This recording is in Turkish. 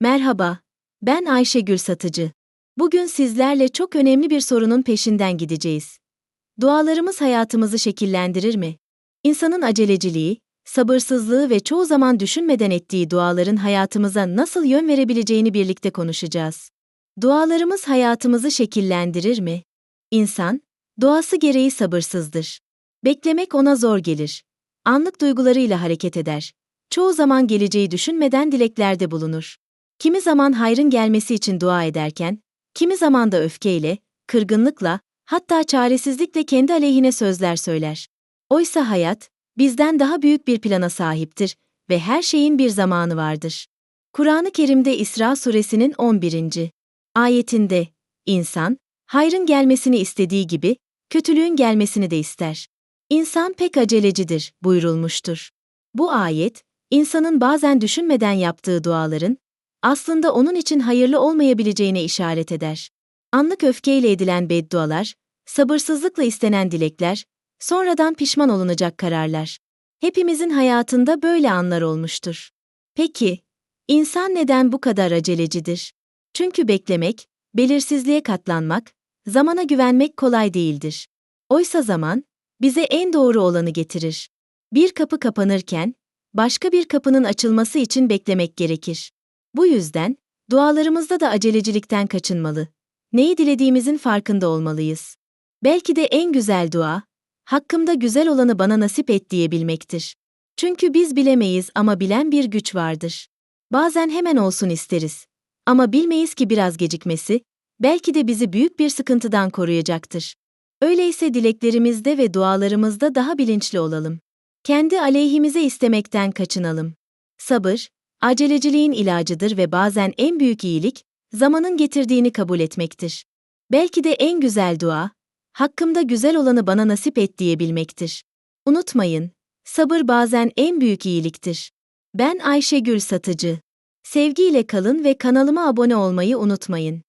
Merhaba, ben Ayşegül Satıcı. Bugün sizlerle çok önemli bir sorunun peşinden gideceğiz. Dualarımız hayatımızı şekillendirir mi? İnsanın aceleciliği, sabırsızlığı ve çoğu zaman düşünmeden ettiği duaların hayatımıza nasıl yön verebileceğini birlikte konuşacağız. Dualarımız hayatımızı şekillendirir mi? İnsan, doğası gereği sabırsızdır. Beklemek ona zor gelir. Anlık duygularıyla hareket eder. Çoğu zaman geleceği düşünmeden dileklerde bulunur. Kimi zaman hayrın gelmesi için dua ederken, kimi zaman da öfkeyle, kırgınlıkla, hatta çaresizlikle kendi aleyhine sözler söyler. Oysa hayat, bizden daha büyük bir plana sahiptir ve her şeyin bir zamanı vardır. Kur'an-ı Kerim'de İsra suresinin 11. ayetinde, insan, hayrın gelmesini istediği gibi, kötülüğün gelmesini de ister. İnsan pek acelecidir, buyurulmuştur. Bu ayet, insanın bazen düşünmeden yaptığı duaların, aslında onun için hayırlı olmayabileceğine işaret eder. Anlık öfkeyle edilen beddualar, sabırsızlıkla istenen dilekler, sonradan pişman olunacak kararlar. Hepimizin hayatında böyle anlar olmuştur. Peki, insan neden bu kadar acelecidir? Çünkü beklemek, belirsizliğe katlanmak, zamana güvenmek kolay değildir. Oysa zaman, bize en doğru olanı getirir. Bir kapı kapanırken, başka bir kapının açılması için beklemek gerekir. Bu yüzden, dualarımızda da acelecilikten kaçınmalı. Neyi dilediğimizin farkında olmalıyız. Belki de en güzel dua, hakkımda güzel olanı bana nasip et diyebilmektir. Çünkü biz bilemeyiz ama bilen bir güç vardır. Bazen hemen olsun isteriz. Ama bilmeyiz ki biraz gecikmesi, belki de bizi büyük bir sıkıntıdan koruyacaktır. Öyleyse dileklerimizde ve dualarımızda daha bilinçli olalım. Kendi aleyhimize istemekten kaçınalım. Sabır, aceleciliğin ilacıdır ve bazen en büyük iyilik, zamanın getirdiğini kabul etmektir. Belki de en güzel dua, hakkımda güzel olanı bana nasip et diyebilmektir. Unutmayın, sabır bazen en büyük iyiliktir. Ben Ayşegül Satıcı. Sevgiyle kalın ve kanalıma abone olmayı unutmayın.